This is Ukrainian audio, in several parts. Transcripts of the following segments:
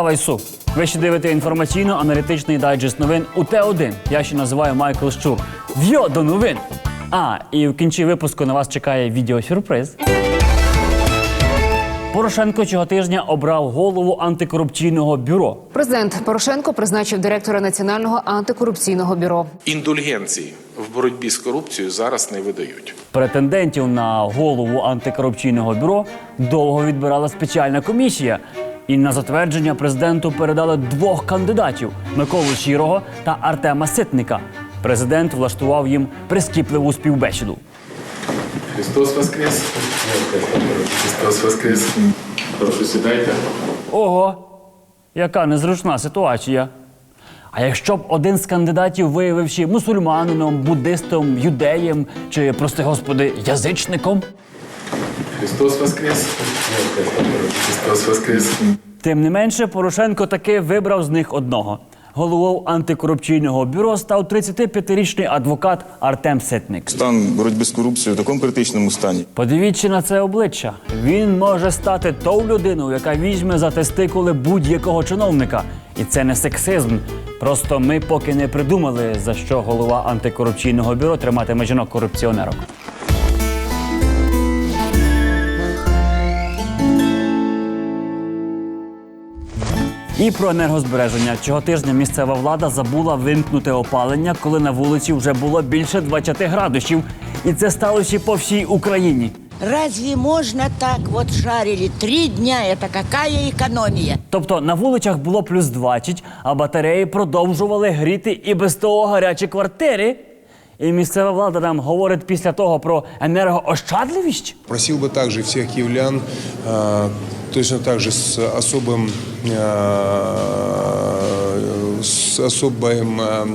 Слава Ісу! Ви ще дивите інформаційно-аналітичний дайджест новин у Т1. Я ще називаю Майкл Щур. В'йо до новин! А, і в кінці випуску на вас чекає відеосюрприз. Порошенко цього тижня обрав голову антикорупційного бюро. Президент Порошенко призначив директора Національного антикорупційного бюро. Індульгенції в боротьбі з корупцією зараз не видають. Претендентів на голову антикорупційного бюро довго відбирала спеціальна комісія. І на затвердження президенту передали двох кандидатів Миколу Щирого та Артема Ситника. Президент влаштував їм прискіпливу співбесіду. Христос Воскрес! Христос Воскрес! Прошу сідайте. Ого, яка незручна ситуація. А якщо б один з кандидатів виявився мусульманином, буддистом, юдеєм чи, прости господи, язичником? Христос Воскрес! Христос Воскрес! Тим не менше, Порошенко таки вибрав з них одного. Головою антикорупційного бюро став 35-річний адвокат Артем Ситник. Стан боротьби з корупцією в такому критичному стані. Подивіться на це обличчя. Він може стати тою людиною, яка візьме за тестикули будь-якого чиновника. І це не сексизм. Просто ми поки не придумали, за що голова антикорупційного бюро триматиме жінок корупціонерок. І про енергозбереження цього тижня місцева влада забула вимкнути опалення, коли на вулиці вже було більше 20 градусів. І це сталося по всій Україні. Разве можно так вот шарили три дня? Это какая экономия? Тобто на вулицях було плюс 20, а батареї продовжували гріти і без того гарячі квартири. І місцева влада нам говорить після того про енергоощадливість. Просил бы также всех киевлян э, точно так же с особым э, с особым э,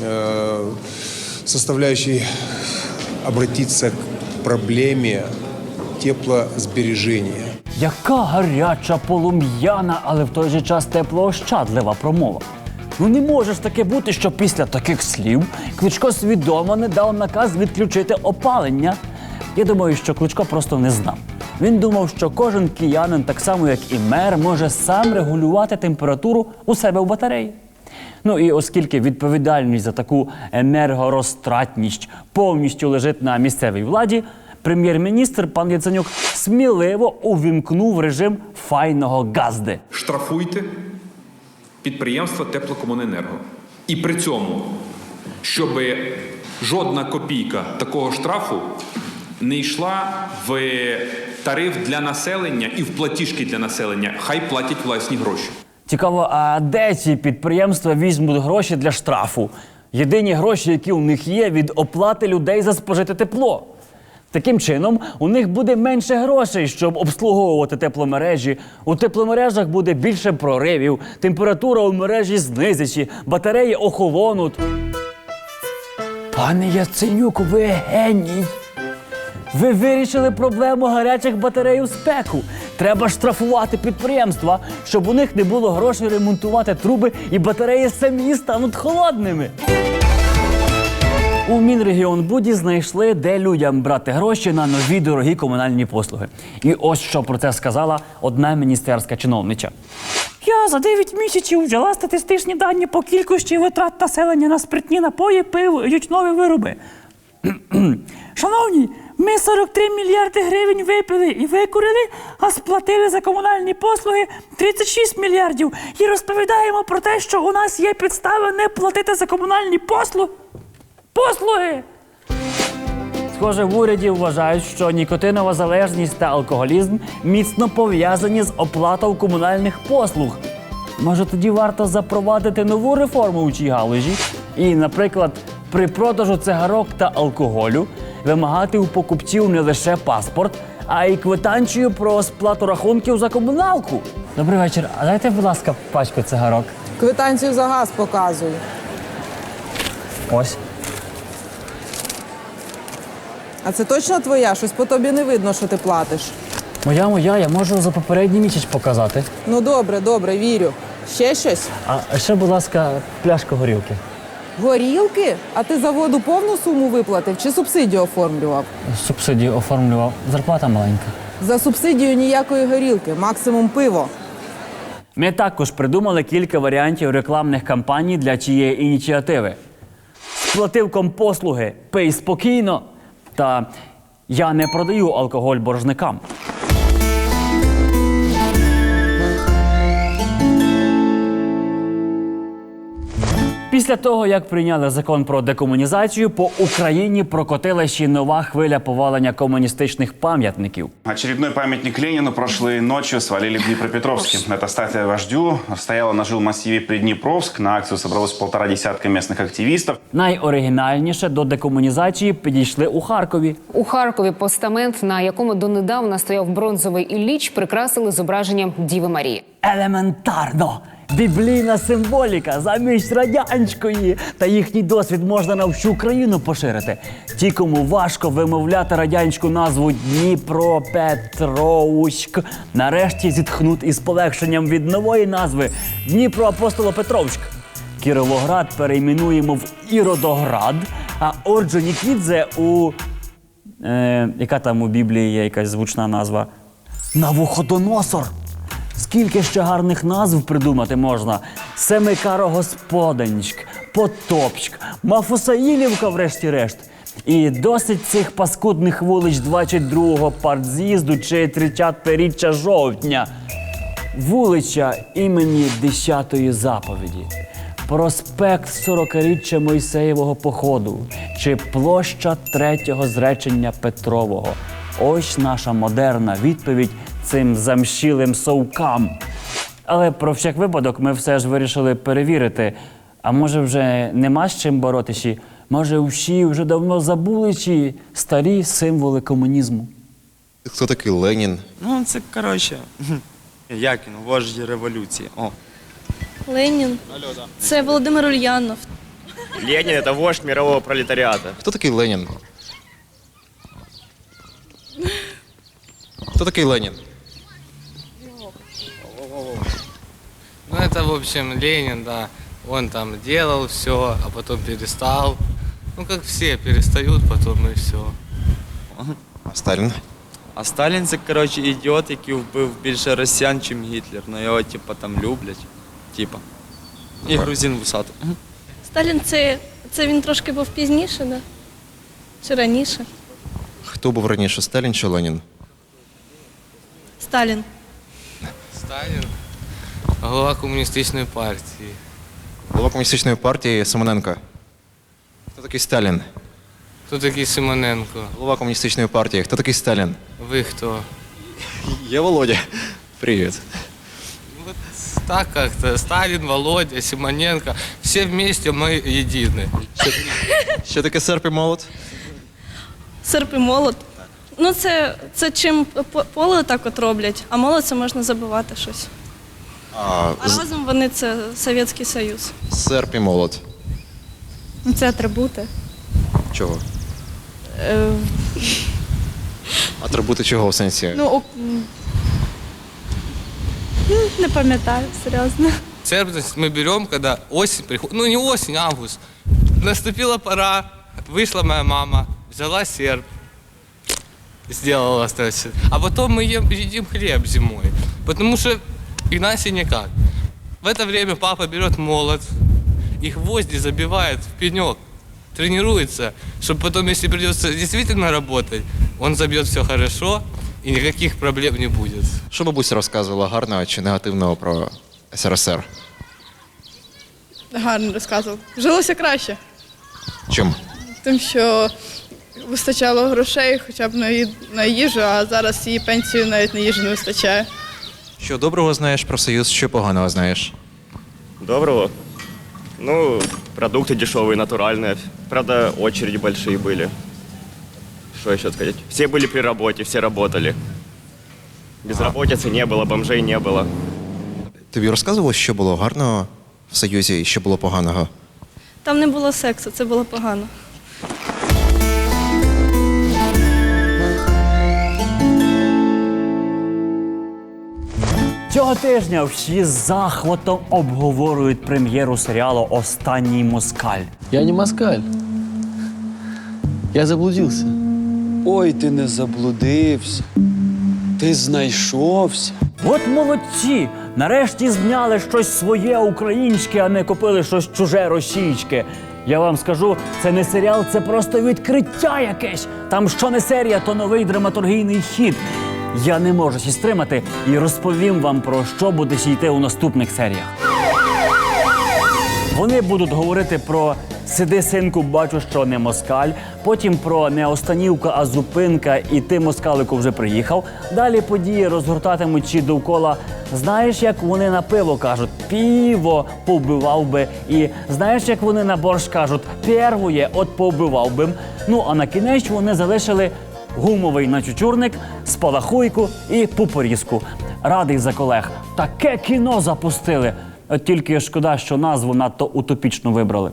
э, составляющей обратиться к проблеме теплосбережения. Яка гаряча, полум'яна, але в той же час теплоощадлива промова. Ну не може ж таке бути, що після таких слів Кличко свідомо не дав наказ відключити опалення. Я думаю, що Кличко просто не знав. Він думав, що кожен киянин, так само як і мер, може сам регулювати температуру у себе в батареї. Ну і оскільки відповідальність за таку енергорозтратність повністю лежить на місцевій владі, прем'єр-міністр пан Яценюк сміливо увімкнув режим файного газди. штрафуйте підприємства теплокомуненерго. І при цьому, щоб жодна копійка такого штрафу не йшла в тариф для населення і в платіжки для населення. Хай платять власні гроші. Цікаво, а де ці підприємства візьмуть гроші для штрафу? Єдині гроші, які у них є, від оплати людей за спожите тепло. Таким чином, у них буде менше грошей, щоб обслуговувати тепломережі. У тепломережах буде більше проривів, температура у мережі знизиться, батареї охолонуть. Пане Яценюк, ви геній! Ви вирішили проблему гарячих батарей у спеку. Треба штрафувати підприємства, щоб у них не було грошей ремонтувати труби і батареї самі стануть холодними. У Мінрегіонбуді знайшли, де людям брати гроші на нові дорогі комунальні послуги. І ось що про це сказала одна міністерська чиновнича. Я за 9 місяців взяла статистичні дані по кількості витрат населення на спиртні напої, пиво і ютьнові вироби. Шановні, ми 43 мільярди гривень випили і викурили, а сплатили за комунальні послуги 36 мільярдів. І розповідаємо про те, що у нас є підстави не платити за комунальні послуги. Послуги! Схоже, в уряді вважають, що нікотинова залежність та алкоголізм міцно пов'язані з оплатою комунальних послуг. Може, тоді варто запровадити нову реформу у цій галузі і, наприклад, при продажу цигарок та алкоголю вимагати у покупців не лише паспорт, а й квитанцію про сплату рахунків за комуналку. Добрий вечір. А дайте, будь ласка, пачку цигарок. Квитанцію за газ показую. Ось. А це точно твоя? Щось по тобі не видно, що ти платиш. Моя моя, я можу за попередній місяць показати. Ну добре, добре, вірю. Ще щось? А ще, будь ласка, пляшка горілки. Горілки? А ти за воду повну суму виплатив чи субсидію оформлював? Субсидію оформлював. Зарплата маленька. За субсидію ніякої горілки, максимум пиво. Ми також придумали кілька варіантів рекламних кампаній для цієї ініціативи. Сплатив компослуги, пий спокійно. Та я не продаю алкоголь боржникам. Після того, як прийняли закон про декомунізацію, по Україні прокотила ще нова хвиля повалення комуністичних пам'ятників. Очередной памятник Ленину прошлой ночью свалили в Днепропетровске. Эта статуя вождю стояла на жилмассиве Приднепровск. На акцию собралось полтора десятка местных активистов. Найоригінальніше до декомунізації підійшли у Харкові. У Харкові постамент, на якому донедавна стояв бронзовий Ілліч, прикрасили зображенням Діви Марії. Елементарно! Біблійна символіка замість радянської. Та їхній досвід можна на всю країну поширити. Ті, кому важко вимовляти радянську назву Дніпропетровськ, нарешті зітхнуть із полегшенням від нової назви Дніпроапостолопетровськ. Кіровоград перейменуємо в Іродоград, а Орджонікідзе у. Е, яка там у Біблії є якась звучна назва? Навуходоносор. Скільки ще гарних назв придумати можна? Семикарогосподанськ, Потопськ, Мафусаїлівка, врешті-решт. І досить цих паскудних вулиць 22-го партз'їзду чи 30-річчя жовтня. Вулиця імені 10-ї заповіді. Проспект 40-річчя Мойсеєвого походу чи площа третього зречення Петрового. Ось наша модерна відповідь цим замшілим совкам. Але про всяк випадок ми все ж вирішили перевірити. А може, вже нема з чим боротися? Може, всі вже давно забули ці старі символи комунізму? Хто такий Ленін? Ну, це коротше. Як він, вождь революції. О. Ленін. Це Володимир Ульянов. Ленін це вождь мирового пролетаріата. Хто такий Ленін? Хто такий Ленін? Ну, это, в общем, Ленин, да. Он там делал все, а потом перестал. Ну, как все, перестают потом и все. А Сталін? А Сталін це, коротше, ідіот, який вбив більше росіян, ніж Гітлер. Ну його, типа, там люблять. Типа. І грузин вусатий. Сталін це, це він трошки був пізніше, да? Чи раніше? Хто був раніше, Сталін чи Ленін? Сталін. Сталин, глава коммунистической партии. Голова комуністичної партії Симоненко. Хто такий Сталін? Кто такой Симоненко? Голова комуністичної партії. Хто такий Сталін? Вы кто? Я Володя. Привіт. Вот так как-то. Сталин, Володя, Симоненко. Все вместе мы едины. Що таке серп і молот? Серп і молот. Ну, це, це чим по- поле так от роблять, а молот це можна забивати щось. А, А разом вони це Совєтський Союз. серп і молот. Ну, Це атрибути. Чого? Е, Атрибути чого в сенсі? ну, не пам'ятаю, серйозно. Церковь мы берем, когда осень приходит. Ну, не осень, а август. Наступила пора. Вышла моя мама, взяла серп. Сделала остаточно. А потом мы ем, едим хлеб зимой. Потому что иначе никак. В это время папа берет молот и гвозди забивает в пенек. Тренируется, чтобы потом, если придется действительно работать, он забьет все хорошо и никаких проблем не будет. Що бабуся розказувала гарного чи негативного про СРСР? Гарно розказував. Жилося краще, Чим? тим, що вистачало грошей хоча б на, ї- на їжу, а зараз її пенсію навіть на їжу не вистачає. Що доброго знаєш про Союз, що поганого знаєш? Доброго. Ну, продукты дешевые, натуральные. Правда, очереди большие были. Что еще сказать? Все были при работе, все работали. Безработицы не было, бомжей не было. Тобі розказували, що було гарного в Союзі і що було поганого? Там не було сексу, це було погано. Цього тижня всі з захватом обговорюють прем'єру серіалу Останній москаль. Я не москаль. Я заблудился. Ой, ти не заблудився. Ти знайшовся. От молодці! Нарешті зняли щось своє українське, а не купили щось чуже російське. Я вам скажу, це не серіал, це просто відкриття якесь. Там що не серія, то новий драматургійний хід. Я не можу сі стримати і розповім вам про що буде йти у наступних серіях. Вони будуть говорити про сиди, синку, бачу, що не москаль. Потім про не останівка, а зупинка, і ти москалику вже приїхав. Далі події розгортатимуть чи довкола. Знаєш, як вони на пиво кажуть, піво повбивав би. І знаєш, як вони на борщ кажуть, первоє, от повбивав би. Ну а на кінець вони залишили гумовий начучурник, спалахуйку і пупорізку. Радий за колег. Таке кіно запустили. От тільки шкода, що назву надто утопічно вибрали.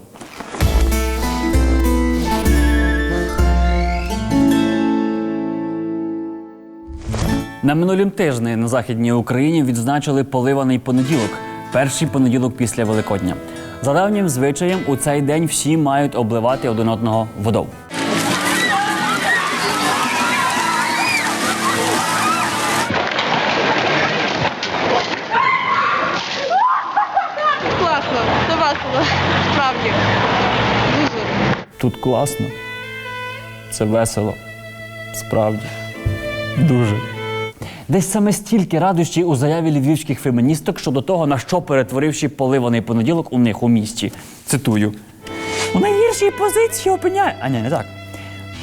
На минулім тижні на західній Україні відзначили поливаний понеділок, перший понеділок після Великодня. За давнім звичаєм, у цей день всі мають обливати один одного водою. Тут класно, це весело. Справді. Дуже. Десь саме стільки радощів у заяві львівських феміністок щодо того, на що перетворивши поливаний понеділок у них у місті. Цитую. У найгіршій позиції опиняє. А ні, не так.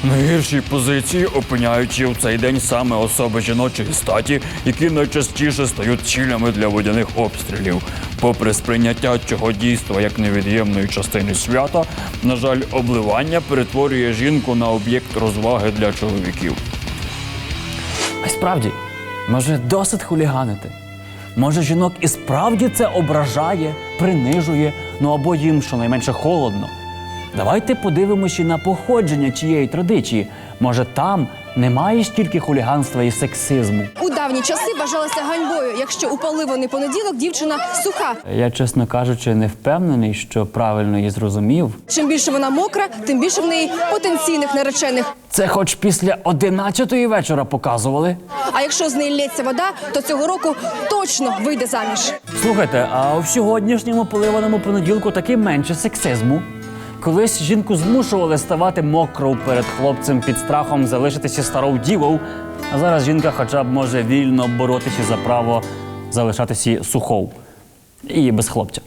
Найгірші позиції опиняючи в цей день саме особи жіночої статі, які найчастіше стають цілями для водяних обстрілів. Попри сприйняття цього дійства як невід'ємної частини свята, на жаль, обливання перетворює жінку на об'єкт розваги для чоловіків. А справді, може, досить хуліганити. Може, жінок і справді це ображає, принижує, ну або їм щонайменше холодно. Давайте подивимося на походження цієї традиції. Може, там немає стільки хуліганства і сексизму. У давні часи вважалося ганьбою, якщо у поливаний понеділок дівчина суха. Я, чесно кажучи, не впевнений, що правильно її зрозумів. Чим більше вона мокра, тим більше в неї потенційних наречених. Це хоч після одинадцятої вечора показували. А якщо з неї лється вода, то цього року точно вийде заміж. Слухайте, а в сьогоднішньому поливаному понеділку таки менше сексизму. Колись жінку змушували ставати мокрою перед хлопцем під страхом залишитися старою дівою, а зараз жінка хоча б може вільно боротися за право залишатися сухов І без хлопця.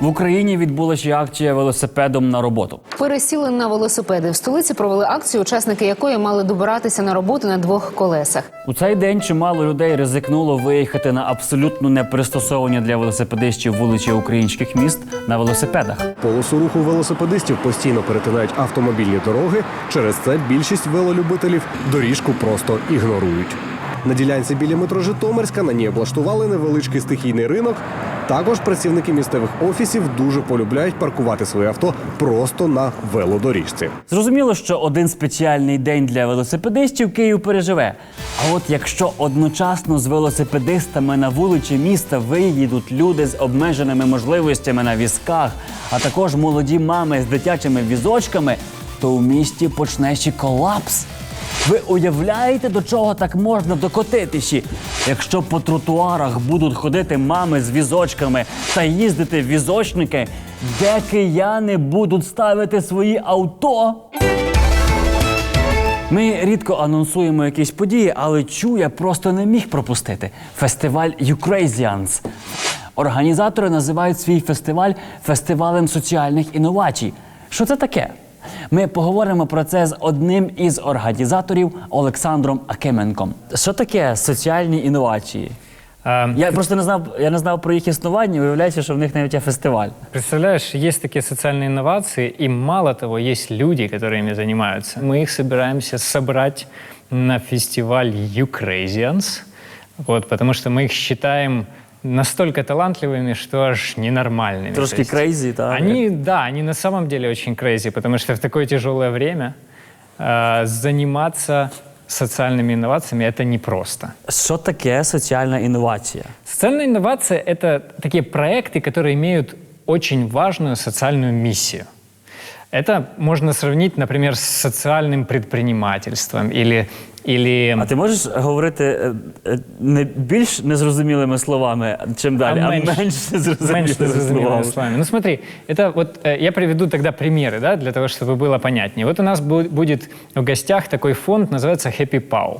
В Україні відбулася акція велосипедом на роботу. Пересіли на велосипеди. В столиці провели акцію, учасники якої мали добиратися на роботу на двох колесах. У цей день чимало людей ризикнуло виїхати на абсолютно непристосовані для велосипедистів вулиці українських міст на велосипедах. Полосу руху велосипедистів постійно перетинають автомобільні дороги. Через це більшість велолюбителів доріжку просто ігнорують. На ділянці біля метро Житомирська на ній облаштували невеличкий стихійний ринок. Також працівники місцевих офісів дуже полюбляють паркувати своє авто просто на велодоріжці. Зрозуміло, що один спеціальний день для велосипедистів Київ переживе. А от якщо одночасно з велосипедистами на вулиці міста виїдуть люди з обмеженими можливостями на візках, а також молоді мами з дитячими візочками, то у місті почнеться колапс. Ви уявляєте, до чого так можна докотитися? Якщо по тротуарах будуть ходити мами з візочками та їздити візочники, де кияни будуть ставити свої авто? Ми рідко анонсуємо якісь події, але чу я просто не міг пропустити. Фестиваль Ukrasians. Організатори називають свій фестиваль фестивалем соціальних інновацій. Що це таке? Ми поговоримо про це з одним із організаторів Олександром Акименком. Що таке соціальні інновації? Я просто не знав, я не знав про їх існування. Виявляється, що в них навіть є фестиваль. Представляешь, есть такие социальные инновации, и мало того, есть люди, которые ими занимаются. Мы их собираемся собрать на фестиваль Ukrasians, вот, потому что мы их считаем настолько талантливыми, что аж ненормальными. Трошки То есть crazy, да? Они, да, они на самом деле очень crazy, потому что в такое тяжелое время э, заниматься социальными инновациями это непросто. Що таке соціальна інновація? Социальная инновация — это такие проекты, которые имеют очень важную социальную миссию. Это можно сравнить, например, с социальным предпринимательством или Или... А ти можеш говорити е, е, не більш незрозумілими словами, чим далі, а, менш, незрозумілими меньше незрозумелыми словами? словами. Ну смотри, это вот э, я приведу тогда примеры, да, для того, чтобы было понятнее. Вот у нас бу- будет в гостях такой фонд, называется Happy Pau.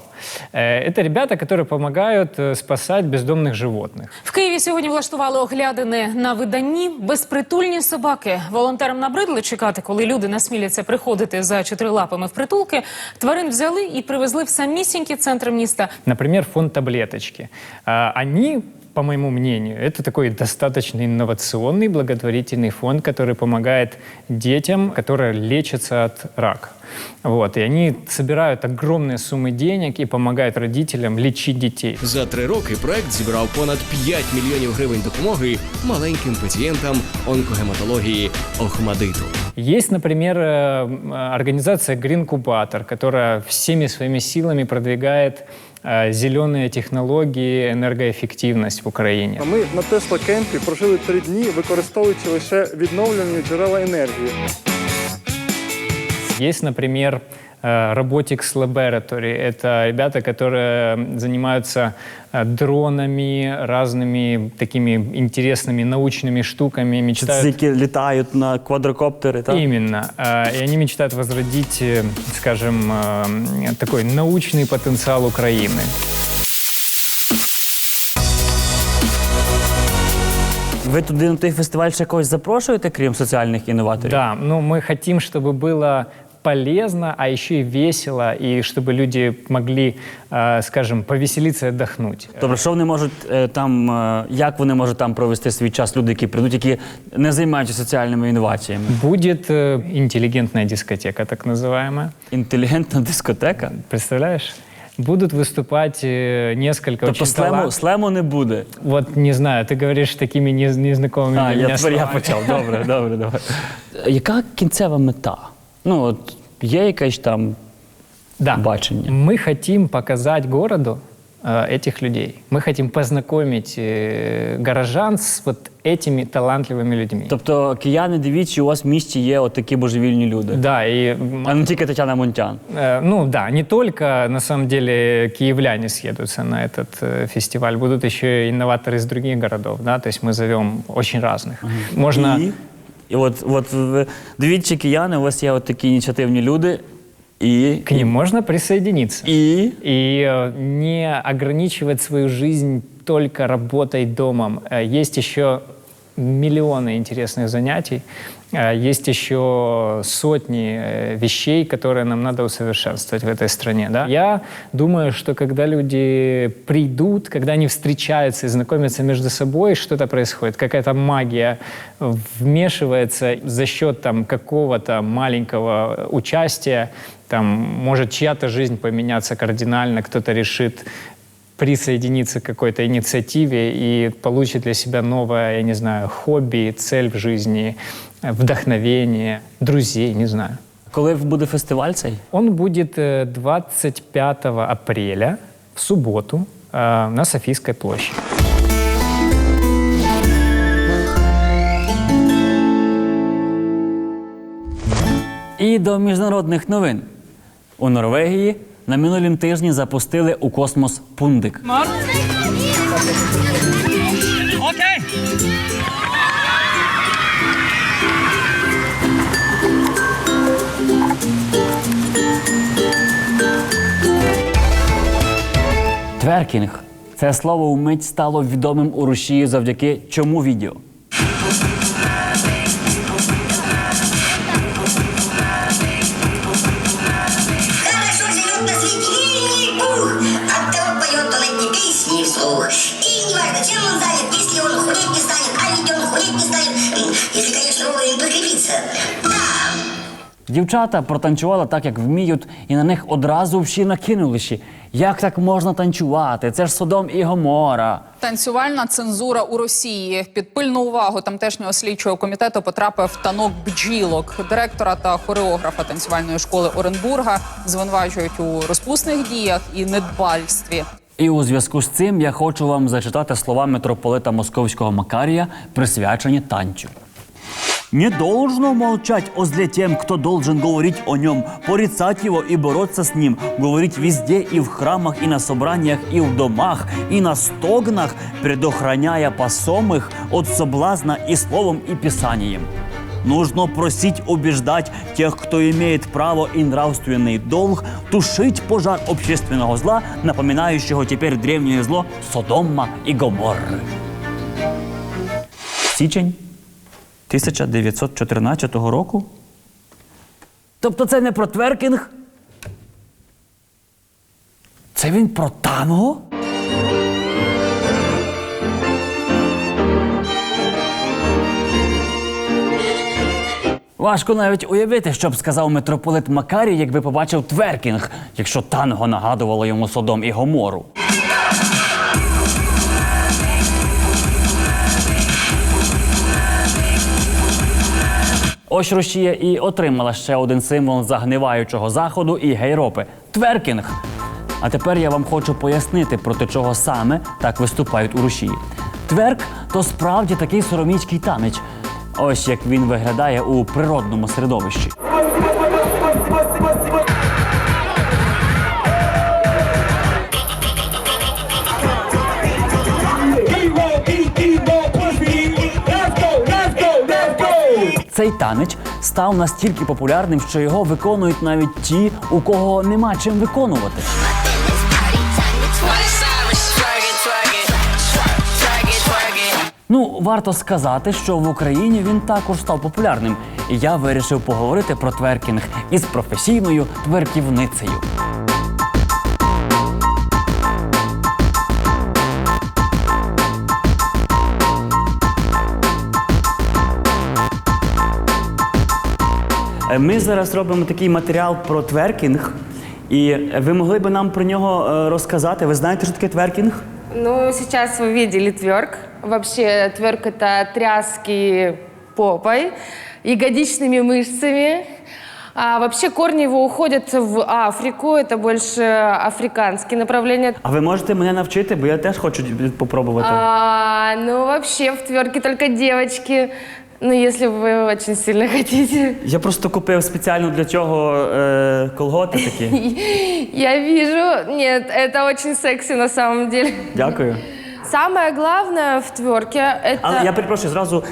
Э, Это ребята, которые помогают э, спасать бездомных животных. В Києві сьогодні влаштували оглядини на виданні. Безпритульні собаки. Волонтерам набридли чекати, коли люди насміляться приходити за чотирилапами в притулки. Тварин взяли і привезли в самісінькі центри міста. Например, фонд таблеточки. Вони Они, по моему мнению, это такой достаточно инновационный благотворительный фонд, который помогает детям, которые лечатся от рака. Вот. И они собирают огромные суммы денег и помогают родителям лечить детей. За три роки проект зібрав понад 5 мільйонів гривень допомоги маленьким пацієнтам онкогематології Охмадиту. Есть, например, э, организация Green Cubator, которая всеми своими силами продвигает э, зеленые технологии, энергоэффективность в Украине. Ми на Тесла Кемпі прожили три дні, використовуючи лише відновлювані джерела енергії. Есть, например, э, Robotics Laboratory. Это ребята, которые занимаются э, дронами, разными такими интересными научными штуками. Чи це Мечтают... які літають на квадрокоптери, так? Именно. Э, И они мечтают возродить, э, скажем, э, такой научный потенциал Украины. Ви туди на той фестиваль ще когось запрошуєте, крім соціальних інноваторів? Да, ну мы хотим, чтобы было полезно, а еще и весело, и чтобы люди могли, э, скажем, повеселиться и отдохнуть. Добре, що вони можуть е, там, е, як вони можуть там провести свій час, люди, які прийдуть, які не займаються соціальними інноваціями? Будет э, интеллигентная дискотека, так называемая. Інтелігентна дискотека? Представляешь? Будут выступать э, несколько Тобто очень слему, талант- слему не буде. Вот не знаю, ты говоришь такими не- незнакомыми А, для я, меня тепер я словами. почав. Добре, добре, добре. Яка кінцева мета? Ну, от є якесь там да. бачення? Мы хотим показать городу э, этих людей. Мы хотим познакомить э, горожан с вот этими талантливыми людьми. Тобто, кияни, дивіться, у вас в місті є от такі божевільні люди. Да, и А не тільки Тетяна Монтян. Э, Ну да, не только на самом деле киевляне съедутся на этот э, фестиваль, будут еще и инноваторы из других городов, да, то есть мы зовем очень разных. Можно І, і от, от ви- дивіться, кияни, у вас є от такі ініціативні люди. І, к ним можно присоединиться. И? И э, не ограничивать свою жизнь только работой домом. Э, Есть еще миллионы интересных занятий, э, Есть еще сотни э, вещей, которые нам надо усовершенствовать в этой стране. Да? Я думаю, что когда люди придут, когда они встречаются и знакомятся между собой, что-то происходит, какая-то магия вмешивается за счет там, какого-то маленького участия, там, может чья-то жизнь поменяться кардинально, кто-то решит присоединиться к какой-то инициативе и получит для себя новое, я не знаю, хобби, цель в жизни, э, вдохновение, друзей, не знаю. Коли буде фестиваль цей? Он будет э, 25 апреля в субботу э, на Софийской площади. І до міжнародних новин. У Норвегії на минулім тижні запустили у космос пундик. Тверкінг. Це слово вмить стало відомим у Росії завдяки чому відео. Дівчата протанцювали так, як вміють, і на них одразу всі накинулися. Як так можна танцювати? Це ж Содом і Гомора. Танцювальна цензура у Росії під пильну увагу тамтешнього слідчого комітету потрапив танок бджілок. Директора та хореографа танцювальної школи Оренбурга звинувачують у розпусних діях і недбальстві. І у зв'язку з цим я хочу вам зачитати слова митрополита Московського Макарія, присвячені танцю. Не должно молчать о зле тем, кто должен говорить о нем, порицать его и бороться с ним, говорить везде и в храмах, и на собраниях, и в домах, и на стогнах, предохраняя посомых от соблазна и словом, и писанием. Нужно просить убеждать тех, кто имеет право и нравственный долг, тушить пожар общественного зла, напоминающего теперь древнее зло Содома и Гоморры. Січень 1914 року? Тобто це не про тверкінг? Це він про танго? Важко навіть уявити, що б сказав митрополит Макарій, якби побачив тверкінг, якщо танго нагадувало йому Содом і Гомору. Ось Росія і отримала ще один символ загниваючого заходу і гейропи тверкінг. А тепер я вам хочу пояснити, проти чого саме так виступають у Росії. Тверк то справді такий сороміцький танець. Ось як він виглядає у природному середовищі. Цей танець став настільки популярним, що його виконують навіть ті, у кого нема чим виконувати. Ну, варто сказати, що в Україні він також став популярним. І я вирішив поговорити про тверкінг із професійною тверківницею. Ми зараз робимо такий матеріал про тверкінг, і ви могли б нам про нього е, розказати. Ви знаєте, що таке тверкінг? Ну, сейчас вы видели тверк. Вообще, тверк – это тряски попой, ягодичными мышцами. А вообще корни его уходят в Африку, это больше африканские направления. А ви можете мене навчити, бо я теж хочу попробувати. А, ну, вообще в тверке только девочки, ну, если вы очень сильно хотите. Я просто купив спеціально для цього е, колготи такі. Я вижу, нет, это очень секси на самом деле. Дякую. Самое главное в тверке – это… Але я перепрошую зразу.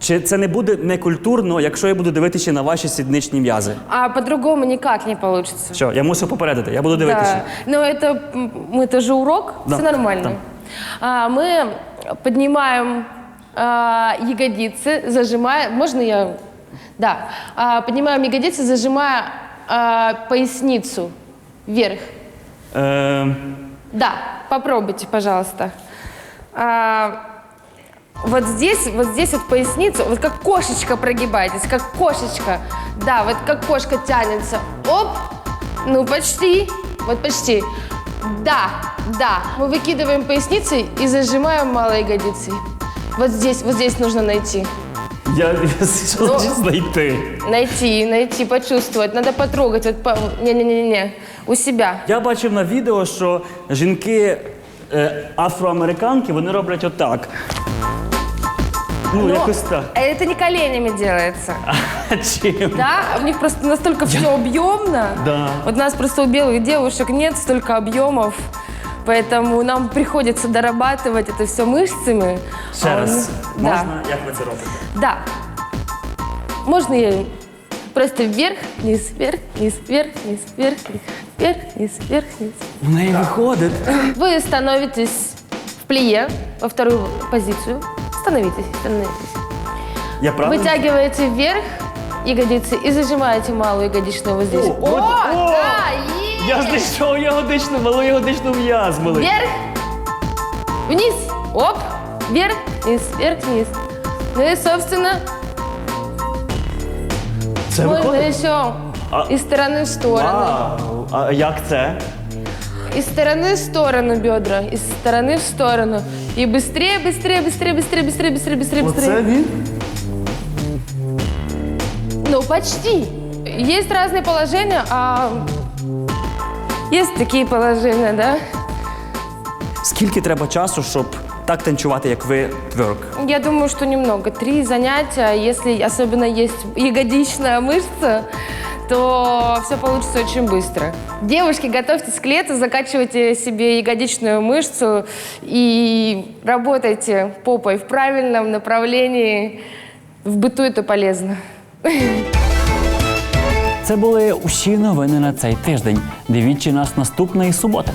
Чи це не буде некультурно, якщо я буду дивитися на ваші сідничні м'язи? А по-другому никак не получится. Що, я мусив попередити, я буду дивитися. Да, но это, м, это же урок, Да, все нормально. да. А, мы поднимаем а, Ягодицы, зажимая, можно я, да, А, поднимаем ягодицы, зажимая а, поясницу вверх. Е, Да, попробуйте, пожалуйста. А, вот здесь, вот здесь вот поясницу, вот как кошечка прогибайтесь, как кошечка. Да, вот как кошка тянется. Оп, ну почти, вот почти. Да, да. Мы выкидываем поясницей и зажимаем малой ягодицей. Вот здесь, вот здесь нужно найти. я що значить знайти. Найти, найти, почувствовать. Надо потрогать. Вот по... Не-не-не-не. У себя. Я бачив на відео, що жінки е, афроамериканки вони роблять отак. Ну, Но якось так. Это не коленями делается. Чим? Да, у них просто настолько все объемно. Да. Вот у нас просто у белых девушек нет столько объемов, поэтому нам приходится дорабатывать это все мышцами. Ще А у раз. них- Да. Можна, як ви це робите? Да. Можно я просто вверх, вниз, вверх, вниз, вверх, вниз, вверх, вниз, вверх, вниз, вверх, вниз. В неї виходить. Вы становитесь в плие, во вторую позицию. Становитесь, становитесь. Я правильно? Вытягиваете вверх ягодицы и зажимаете малую ягодичную вот здесь. О, вот- о! да, Я есть! знайшов ягодичну, малу ягодичну м'яз малий. Вверх, вниз, оп, вверх, вниз, вверх, вниз. Ну и, собственно, Це можно виходить? еще А- из стороны в сторону. Вау! А як це? Из стороны в сторону бедра, из стороны в сторону. И быстрее, быстрее, быстрее, быстрее, быстрее, быстрее, быстрее, Оце быстрее. він? Ну, почти. Есть разные положения, а есть такие положения, да? Скільки треба часу, щоб так танцювати, як ви тверк? Я думаю, что немного. Три занятия, если особенно есть ягодичная мышца, то все получится очень быстро. Девушки, готовьтесь к лету, закачивайте себе ягодичную мышцу и работайте попой в правильном направлении. В быту это полезно. Це були усі новини на цей тиждень. Дивіться нас наступної суботи.